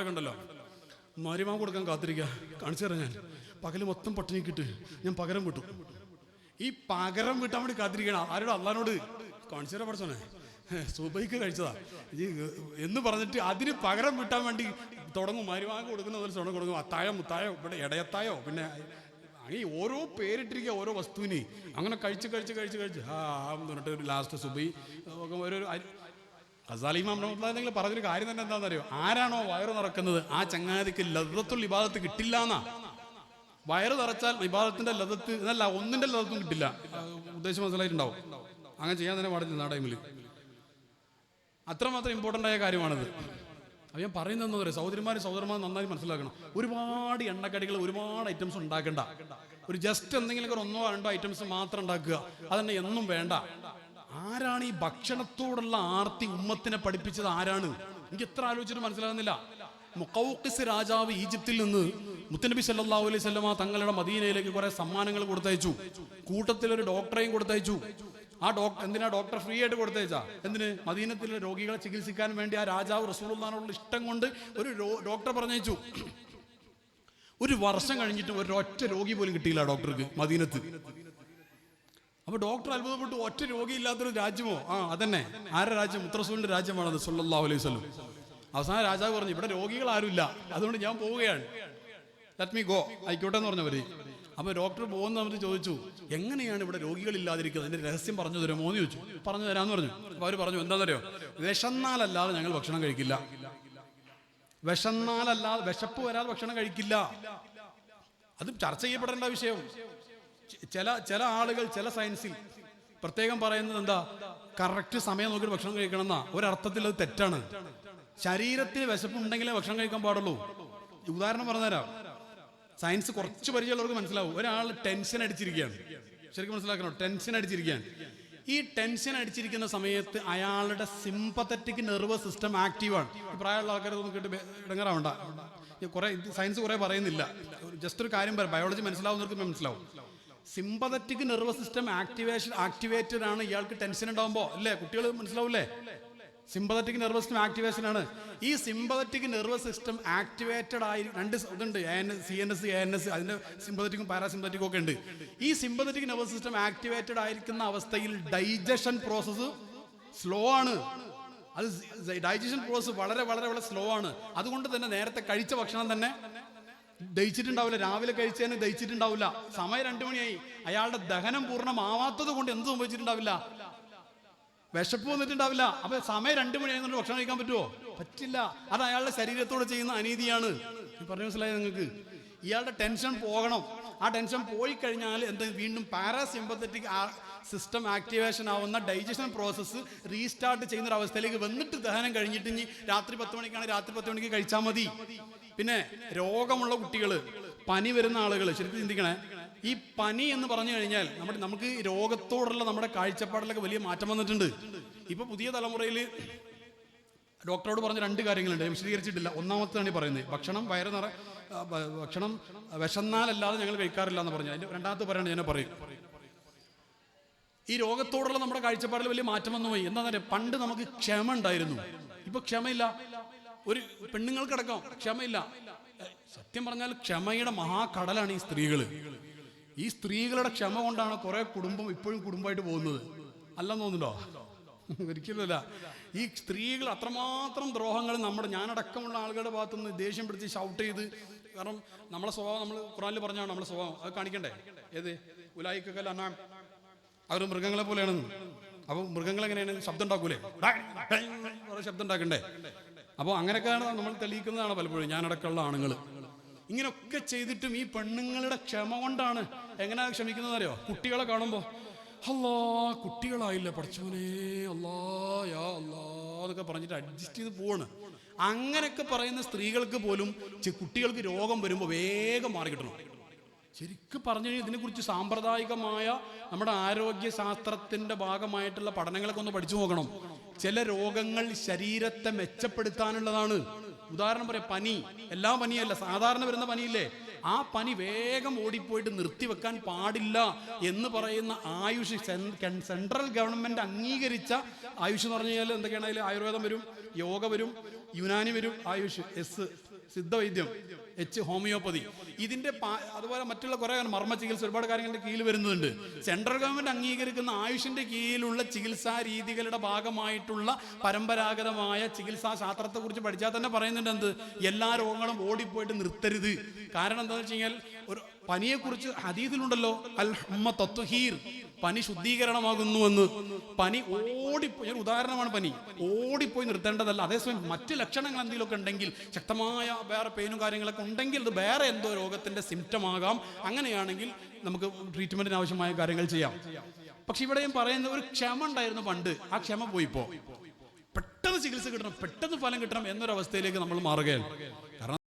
ഒക്കെ ഉണ്ടല്ലോ. മരുമാൻ കൊടുക്കാൻ കാത്തിരിക്കുക കാണിച്ചു തരാം ഞാൻ. പകൽ മൊത്തം പട്ടിണിക്കിട്ട് ഞാൻ പകരം വിട്ടു. ഈ പകരം വിട്ടാൻ വേണ്ടി കാത്തിരിക്കണം ആരോട് അള്ളഹാനോട് കാണിച്ചു തരാൻ പഠിച്ചോനെ. സുബൈക്ക് കഴിച്ചതാ. ഈ എന്ന് പറഞ്ഞിട്ട് അതിന് പകരം വിട്ടാൻ വേണ്ടി തുടങ്ങും. മാരിമാ കൊടുക്കുന്ന പോലെ തുടങ്ങും കൊടുക്കും. അത്തായോ മുത്തായോ ഇവിടെ ഇടയത്തായോ പിന്നെ അങ്ങനെ ഓരോ പേരിട്ടിരിക്കുക ഓരോ വസ്തുവിനെ. അങ്ങനെ കഴിച്ച് കഴിച്ച് കഴിച്ച് കഴിച്ച്. ആ ഒരു ലാസ്റ്റ് സുബൈ. ഒരു അരി- അസാലിമാം റഹ്മത്തുള്ളാഹി പറഞ്ഞൊരു കാര്യം തന്നെ എന്താണെന്നറിയോ? ആരാണോ വയറ് നിറക്കുന്നത് ആ ചങ്ങാതിക്ക് ലതത്തുള്ള ഇബാദത്ത് കിട്ടില്ല എന്നാ വയറ് നിറച്ചാൽ ഇബാദത്തിന്റെ ലതത്ത് എന്നല്ല ഒന്നിന്റെ ലതത്തും കിട്ടില്ല. ഉദ്ദേശം മനസ്സിലായിട്ടുണ്ടാവും? അങ്ങനെ ചെയ്യാൻ തന്നെ പാടില്ല ആ ടൈമിൽ അത്രമാത്രം ഇമ്പോർട്ടന്റ് ആയ കാര്യമാണിത്. അത് ഞാൻ പറയുന്നത് പറയാം സഹോദരിമാരും സഹോദരന്മാരും നന്നായി മനസ്സിലാക്കണം. ഒരുപാട് എണ്ണക്കടികൾ ഒരുപാട് ഐറ്റംസ് ഉണ്ടാക്കണ്ട. ഒരു ജസ്റ്റ് എന്തെങ്കിലും ഒന്നോ രണ്ടോ ഐറ്റംസ് മാത്രം ഉണ്ടാക്കുക. അതന്നെ എന്നും വേണ്ട. ആരാണ് ഈ ഭക്ഷണത്തോടുള്ള ആർത്തി ഉമ്മത്തിനെ പഠിപ്പിച്ചത്? ആരാണ്? എനിക്ക് എത്ര ആലോചിച്ചിട്ട് മനസ്സിലാകുന്നില്ല. മുക്കൗക്കിസ് രാജാവ് ഈജിപ്തിൽ നിന്ന് മുത്തനബി സല്ലല്ലാഹു അലൈഹി സ്വലമ തങ്ങളുടെ മദീനയിലേക്ക് കുറെ സമ്മാനങ്ങൾ കൊടുത്തയച്ചു. കൂട്ടത്തിൽ ഒരു ഡോക്ടറെയും കൊടുത്തയച്ചു. ആ ഡോക്ടർ എന്തിനാ ഡോക്ടർ ഫ്രീ ആയിട്ട് കൊടുത്തയച്ചാ? എന്തിന്? മദീനത്തിലെ രോഗികളെ ചികിത്സിക്കാൻ വേണ്ടി ആ രാജാവ് റസൂലുള്ളാഹിനോടുള്ള ഇഷ്ടം കൊണ്ട് ഒരു ഡോക്ടറെ പറഞ്ഞയച്ചു. ഒരു വർഷം കഴിഞ്ഞിട്ട് ഒറ്റ രോഗി പോലും കിട്ടിയില്ല ഡോക്ടർക്ക് മദീനത്ത്. അപ്പൊ ഡോക്ടർ അത്ഭുതപ്പെട്ടു ഒറ്റ രോഗിയില്ലാത്തൊരു രാജ്യമോ? ആ അതന്നെ. ആരെ രാജ്യം? മുത്രസൂലിന്റെ രാജ്യമാണത് സല്ലല്ലാഹു അലൈഹി സ്വലം അവസാന രാജാവ് പറഞ്ഞു ഇവിടെ രോഗികൾ ആരുമില്ല അതുകൊണ്ട് ഞാൻ പോവുകയാണ്. ലെറ്റ് മീ ഗോ ആയിക്കോട്ടെ എന്ന് പറഞ്ഞവര്. അപ്പൊ ഡോക്ടർ പോകുന്ന അവർ ചോദിച്ചു എങ്ങനെയാണ് ഇവിടെ രോഗികളില്ലാതിരിക്കുന്നത്? അതിന്റെ രഹസ്യം പറഞ്ഞു തരുമോ എന്ന് ചോദിച്ചു. പറഞ്ഞു തരാന്ന് പറഞ്ഞു. അപ്പൊ അവർ പറഞ്ഞു എന്താണെന്നറിയോ വിശന്നാലല്ലാതെ ഞങ്ങൾ ഭക്ഷണം കഴിക്കില്ല. വിശന്നാലല്ലാതെ വിശപ്പ് വരാതെ ഭക്ഷണം കഴിക്കില്ല. അത് ചർച്ച ചെയ്യപ്പെടേണ്ട വിഷയം. ചില ചില ആളുകൾ ചില സയൻസിൽ പ്രത്യേകം പറയുന്നത് എന്താ? കറക്റ്റ് സമയം നോക്കി ഭക്ഷണം കഴിക്കണം എന്നാ ഒരർത്ഥത്തിൽ അത് തെറ്റാണ്. ശരീരത്തിന് വിശപ്പുണ്ടെങ്കിലേ ഭക്ഷണം കഴിക്കാൻ പാടുള്ളൂ. ഉദാഹരണം പറഞ്ഞുതരാം. സയൻസ് കുറച്ച് പരിചയമുള്ളവർക്ക് മനസ്സിലാവും. ഒരാൾ ടെൻഷൻ അടിച്ചിരിക്കുകയാണ്. ശരിക്കും മനസ്സിലാക്കണോ? ടെൻഷൻ അടിച്ചിരിക്കുകയാണ്. ഈ ടെൻഷൻ അടിച്ചിരിക്കുന്ന സമയത്ത് അയാളുടെ സിമ്പത്തറ്റിക് നെർവസ് സിസ്റ്റം ആക്റ്റീവാണ് പ്രായമുള്ള ആൾക്കാരെ നോക്കിയിട്ട് ഇടങ്ങാറാവണ്ട കുറെ സയൻസ് കുറെ പറയുന്നില്ല. ജസ്റ്റ് ഒരു കാര്യം പറയാം. ബയോളജി മനസ്സിലാവുന്നവർക്ക് മനസ്സിലാവും. Sympathetic nervous system activation activated ആണ്. ഇയാൾക്ക് ടെൻഷൻ ഉണ്ടാവുമ്പോൾ അല്ലേ കുട്ടികൾ മനസ്സിലാവില്ലേ? സിമ്പതറ്റിക് നെർവസ് സിസ്റ്റം ആക്ടിവേഷൻ ആണ്. ഈ സിമ്പതറ്റിക് നെർവസ് സിസ്റ്റം ആക്ടിവേറ്റഡ് ആയി രണ്ട് ഇതുണ്ട്. A N C N S A N S അതിന്റെ സിമ്പതറ്റിക്കും പാരാസിമ്പതറ്റിക്കും ഒക്കെ ഉണ്ട്. ഈ സിമ്പതറ്റിക് നെർവസ് സിസ്റ്റം ആക്ടിവേറ്റഡ് ആയിരിക്കുന്ന അവസ്ഥയിൽ ഡൈജഷൻ പ്രോസസ്സ് സ്ലോ ആണ്. അത് ഡൈജഷൻ പ്രോസസ്സ് വളരെ വളരെ വളരെ സ്ലോ ആണ്. അതുകൊണ്ട് തന്നെ നേരത്തെ കഴിച്ച ഭക്ഷണം തന്നെ ദഹിച്ചിട്ടുണ്ടാവില്ല. രാവിലെ കഴിച്ചതിന് ദഹിച്ചിട്ടുണ്ടാവില്ല. സമയം രണ്ടു മണിയായി. അയാളുടെ ദഹനം പൂർണമാവാത്തത് കൊണ്ട് എന്ത് സംഭവിച്ചിട്ടുണ്ടാവില്ല. വിശപ്പ് വന്നിട്ടുണ്ടാവില്ല. അപ്പൊ സമയം രണ്ടു മണിയായി കൊണ്ട് ഭക്ഷണം കഴിക്കാൻ പറ്റുമോ പറ്റില്ല. അത് അയാളുടെ ശരീരത്തോട് ചെയ്യുന്ന അനീതിയാണ്. പറഞ്ഞു മനസ്സിലായി നിങ്ങൾക്ക്? ഇയാളുടെ ടെൻഷൻ പോകണം. ആ ടെൻഷൻ പോയി കഴിഞ്ഞാൽ എന്ത് വീണ്ടും പാരാസിമ്പത്തറ്റിക് സിസ്റ്റം ആക്ടിവേഷൻ ആവുന്ന ഡൈജഷൻ പ്രോസസ്സ് റീസ്റ്റാർട്ട് ചെയ്യുന്ന ഒരു അവസ്ഥയിലേക്ക് വന്നിട്ട് ദഹനം കഴിഞ്ഞിട്ട് ഇനി രാത്രി പത്ത് മണിക്കാണ് രാത്രി പത്ത് മണിക്ക് കഴിച്ചാൽ മതി. പിന്നെ രോഗമുള്ള കുട്ടികൾ പനി വരുന്ന ആളുകൾ ശരിക്കും ചിന്തിക്കണേ. ഈ പനി എന്ന് പറഞ്ഞു കഴിഞ്ഞാൽ നമ്മുടെ നമുക്ക് രോഗത്തോടുള്ള നമ്മുടെ കാഴ്ചപ്പാടിലൊക്കെ വലിയ മാറ്റം വന്നിട്ടുണ്ട്. ഇപ്പൊ പുതിയ തലമുറയിൽ ഡോക്ടറോട് പറഞ്ഞ രണ്ട് കാര്യങ്ങളുണ്ട്. ഞാൻ വിശദീകരിച്ചിട്ടില്ല. ഒന്നാമത്തേതാണ് പറയുന്നത്. ഭക്ഷണം വയറ് നിറ ഭക്ഷണം വിശന്നാലല്ലാതെ ഞങ്ങൾ കഴിക്കാറില്ല എന്ന് പറഞ്ഞു അതിന്റെ രണ്ടാമത്തെ പറയാണ് ഞാൻ പറയും. ഈ രോഗത്തോടുള്ള നമ്മുടെ കാഴ്ചപ്പാടിൽ വലിയ മാറ്റം വന്നു പോയി. എന്താ പറയുക? പണ്ട് നമുക്ക് ക്ഷമ ഉണ്ടായിരുന്നു. ഇപ്പൊ ക്ഷമയില്ല. ഒരു പെണ്ണുങ്ങൾക്കടക്കം ക്ഷമയില്ല. സത്യം പറഞ്ഞാൽ ക്ഷമയുടെ മഹാകടലാണ് ഈ സ്ത്രീകൾ ഈ സ്ത്രീകളുടെ ക്ഷമ കൊണ്ടാണ് കുറെ കുടുംബം ഇപ്പോഴും കുടുംബമായിട്ട് പോകുന്നത്. അല്ലെന്ന് തോന്നുന്നുണ്ടോ? ഒരിക്കലുമല്ല ഈ സ്ത്രീകൾ അത്രമാത്രം ദ്രോഹങ്ങൾ നമ്മുടെ ഞാനടക്കമുള്ള ആളുകളുടെ ഭാഗത്തുനിന്ന് ദേഷ്യം പിടിച്ച് ഷൗട്ട് ചെയ്ത് കാരണം നമ്മളെ സ്വഭാവം നമ്മൾ ഖുറാനിൽ പറഞ്ഞാണ് നമ്മളെ സ്വഭാവം. അത് കാണിക്കണ്ടേ? ഏത്? ഉലായിക്കല്ല അന്നാം. അവർ മൃഗങ്ങളെ പോലെയാണ് അപ്പോൾ മൃഗങ്ങൾ എങ്ങനെയാണ്? ശബ്ദം ഉണ്ടാക്കൂലേ ശബ്ദം ഉണ്ടാക്കണ്ടേ അപ്പോൾ അങ്ങനെയൊക്കെയാണ് നമ്മൾ തെളിയിക്കുന്നതാണ് പലപ്പോഴും ഞാനടക്കമുള്ള ആണുങ്ങൾ. ഇങ്ങനെയൊക്കെ ചെയ്തിട്ടും ഈ പെണ്ണുങ്ങളുടെ ക്ഷമ കൊണ്ടാണ് എങ്ങനെയാണ് ക്ഷമിക്കുന്നത് അറിയോ കുട്ടികളെ കാണുമ്പോൾ അല്ലാ കുട്ടികളായില്ല പഠിച്ചവനെ? അല്ലാ യാ അല്ലാ എന്നൊക്കെ പറഞ്ഞിട്ട് അഡ്ജസ്റ്റ് ചെയ്ത് പോവാണ്. അങ്ങനെയൊക്കെ പറയുന്ന സ്ത്രീകൾക്ക് പോലും കുട്ടികൾക്ക് രോഗം വരുമ്പോൾ വേഗം മാറി കിട്ടണം. ശരിക്കും പറഞ്ഞു കഴിഞ്ഞാൽ ഇതിനെക്കുറിച്ച് സാമ്പ്രദായികമായ നമ്മുടെ ആരോഗ്യ ശാസ്ത്രത്തിന്റെ ഭാഗമായിട്ടുള്ള പഠനങ്ങളൊക്കെ ഒന്ന് പഠിച്ചു നോക്കണം. ചില രോഗങ്ങൾ ശരീരത്തെ മെച്ചപ്പെടുത്താനുള്ളതാണ്. ഉദാഹരണം പറയാം പനി. എല്ലാ പനിയല്ല സാധാരണ വരുന്ന പനിയില്ലേ? ആ പനി വേഗം ഓടിപ്പോയിട്ട് നിർത്തിവെക്കാൻ പാടില്ല എന്ന് പറയുന്ന ആയുഷ് സെൻട്രൽ ഗവൺമെന്റ് അംഗീകരിച്ച ആയുഷ് എന്ന് പറഞ്ഞു കഴിഞ്ഞാൽ എന്തൊക്കെയാണ് ആയുർവേദം വരും യോഗ വരും യുനാനി വരും ആയുഷ് എസ്. സിദ്ധവൈദ്യം എച്ച് ഹോമിയോപ്പതി. ഇതിന്റെ അതുപോലെ മറ്റുള്ള കുറെ മർമ്മ ചികിത്സ ഒരുപാട് കാര്യങ്ങളുടെ കീഴിൽ വരുന്നുണ്ട്. സെൻട്രൽ ഗവൺമെന്റ് അംഗീകരിക്കുന്ന ആയുഷിന്റെ കീഴിലുള്ള ചികിത്സാ രീതികളുടെ ഭാഗമായിട്ടുള്ള പരമ്പരാഗതമായ ചികിത്സാ ശാസ്ത്രത്തെ കുറിച്ച് പഠിച്ചാൽ തന്നെ പറയുന്നുണ്ട് എന്ത്? എല്ലാ രോഗങ്ങളും ഓടിപ്പോയിട്ട് നിർത്തരുത്. കാരണം എന്താണെന്ന് വെച്ച് കഴിഞ്ഞാൽ ഒരു പനിയെക്കുറിച്ച് ഹദീദിലുണ്ടല്ലോ അൽ ഹമ്മ തത്വഹീർ. പനി ശുദ്ധീകരണമാകുന്നുവെന്ന് പനി ഓടിപ്പോയി ഒരു ഉദാഹരണമാണ് പനി. ഓടിപ്പോയി നിർത്തേണ്ടതല്ല. അതേസമയം മറ്റ് ലക്ഷണങ്ങൾ എന്തെങ്കിലുമൊക്കെ ഉണ്ടെങ്കിൽ ശക്തമായ വേറെ പെയിനും കാര്യങ്ങളൊക്കെ ഉണ്ടെങ്കിൽ അത് വേറെ എന്തോ രോഗത്തിന്റെ സിംറ്റം ആകാം. അങ്ങനെയാണെങ്കിൽ നമുക്ക് ട്രീറ്റ്മെന്റിന് ആവശ്യമായ കാര്യങ്ങൾ ചെയ്യാം. പക്ഷെ ഇവിടെയും പറയുന്ന ഒരു ക്ഷമ ഉണ്ടായിരുന്നു പണ്ട്. ആ ക്ഷമ പോയിപ്പോ. പെട്ടെന്ന് ചികിത്സ കിട്ടണം പെട്ടെന്ന് ഫലം കിട്ടണം എന്നൊരവസ്ഥയിലേക്ക് നമ്മൾ മാറുകയാണ്. കാരണം